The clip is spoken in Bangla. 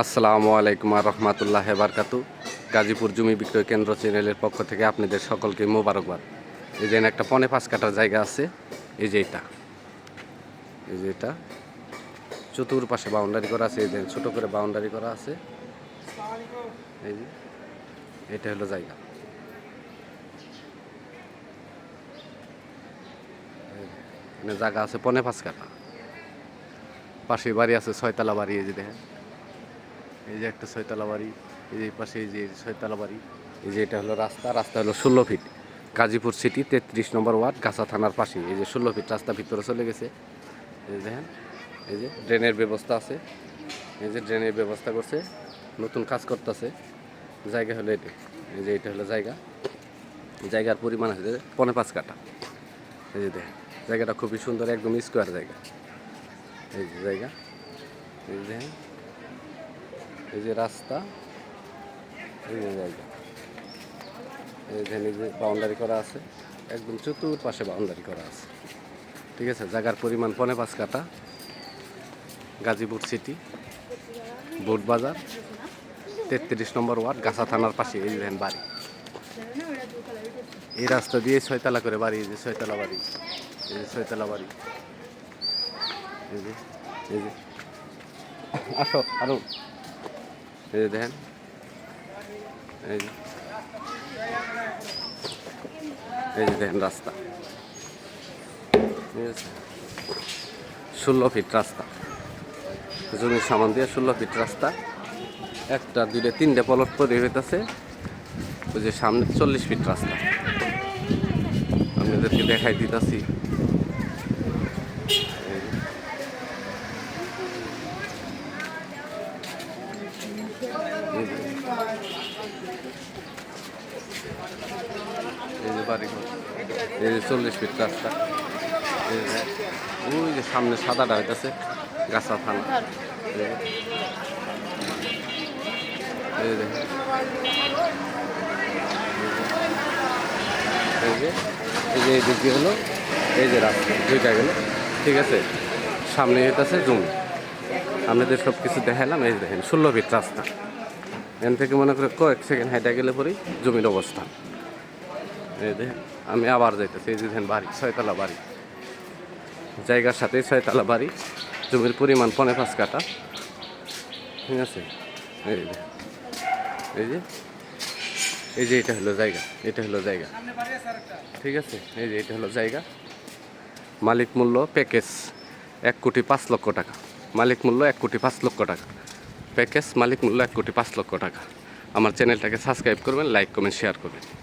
আসসালামু আলাইকুম রহমতুল্লাহ বারকাতু। গাজীপুর জমি বিক্রয় কেন্দ্র চ্যানেলের পক্ষ থেকে আপনাদের সকলকে মোবারকবাদ। এই যে একটা পনে পাঁচ কাটার জায়গা আছে, এই যে এটা। এই যে এটা। চতুর্পাশে বাউন্ডারি করা আছে, এই যে ছোটো করে বাউন্ডারি করা আছে। এই যে, এটা হলো জায়গা। জায়গা আছে পনে পাঁচ কাটা পাশে বাড়ি আছে ছয়তলা বাড়ি, এই যে দেখেন। এই যে একটা ছয়তলা বাড়ি এই যে পাশে এই যে ছয়তলা বাড়ি এই যে এটা হলো রাস্তা রাস্তা হলো ষোলো ফিট গাজীপুর সিটি তেত্রিশ নম্বর ওয়ার্ড গাছা থানার পাশে এই যে ষোলো ফিট রাস্তা ভিতরে চলে গেছে এই দেখেন এই যে ড্রেনের ব্যবস্থা আছে এই যে ড্রেনের ব্যবস্থা করছে নতুন কাজ করতেছে জায়গা হলো এটা এই যে এটা হলো জায়গা জায়গার পরিমাণ আছে পনে পাঁচ কাটা এই যে দেখেন জায়গাটা খুবই সুন্দর একদম স্কোয়ার জায়গা এই যে জায়গা এই যে দেখেন এই যে রাস্তা, এই যে জায়গা। এই যে বাউন্ডারি করা আছে, একদম চতুর্পাশে বাউন্ডারি করা আছে। ঠিক আছে? জায়গার পরিমাণ পনে পাঁচ কাটা গাজীপুর সিটি বোট বাজার, তেত্রিশ নম্বর ওয়ার্ড, গাছা থানার পাশে, এই যে বাড়ি। এই রাস্তা দিয়ে ছয়তলা করে বাড়ি, এই যে ছয়তলা বাড়ি, এই যে ছয়তলা বাড়ি। এই যে এই যে। আসো, আরও। এই দেখেন। এই যে। দেখেন রাস্তা। ঠিক আছে? ষোলো ফিট রাস্তা। জমির সামান দিয়ে ষোলো ফিট রাস্তা। একটা, দুইটা, তিনটে পলট তৈরি হইতেছে। ওই যে সামনে চল্লিশ ফিট রাস্তা। আপনাদেরকে দেখাই দিতেছি। এই যে চল্লিশ ফিট রাস্তা ওই যে সামনে সাদাটা হইতেছে, গাছা থানা এই যে। এই যে। এই দিক হলো, এই যে রাস্তা, দুইটা গেল ঠিক আছে, সামনে হইতেছে জমি আপনাদের সব কিছু দেখালাম এই দেখেন, ষোলো ফিট রাস্তা এখান থেকে মনে করে কয়েক সেকেন্ড হাইটা গেলে পরেই জমির অবস্থান এই আমি আবার যাইতেছি যে দেখেন বাড়ি, ছয়তলা বাড়ি। জায়গার সাথে ছয়তলা বাড়ি, জমির পরিমাণ পনে পাঁচ কাটা ঠিক আছে? এই যে এই যে এই যে এটা হলো জায়গা, এটা হলো জায়গা। ঠিক আছে? এই যে এটা হলো জায়গা। মালিক মূল্য প্যাকেজ এক কোটি পাঁচ লক্ষ টাকা। মালিক মূল্য এক কোটি পাঁচ লক্ষ টাকা। প্যাকেজ মালিক মূল্য এক কোটি পাঁচ লক্ষ টাকা। আমার চ্যানেলটাকে সাবস্ক্রাইব করবেন লাইক কমেন্ট শেয়ার করবেন।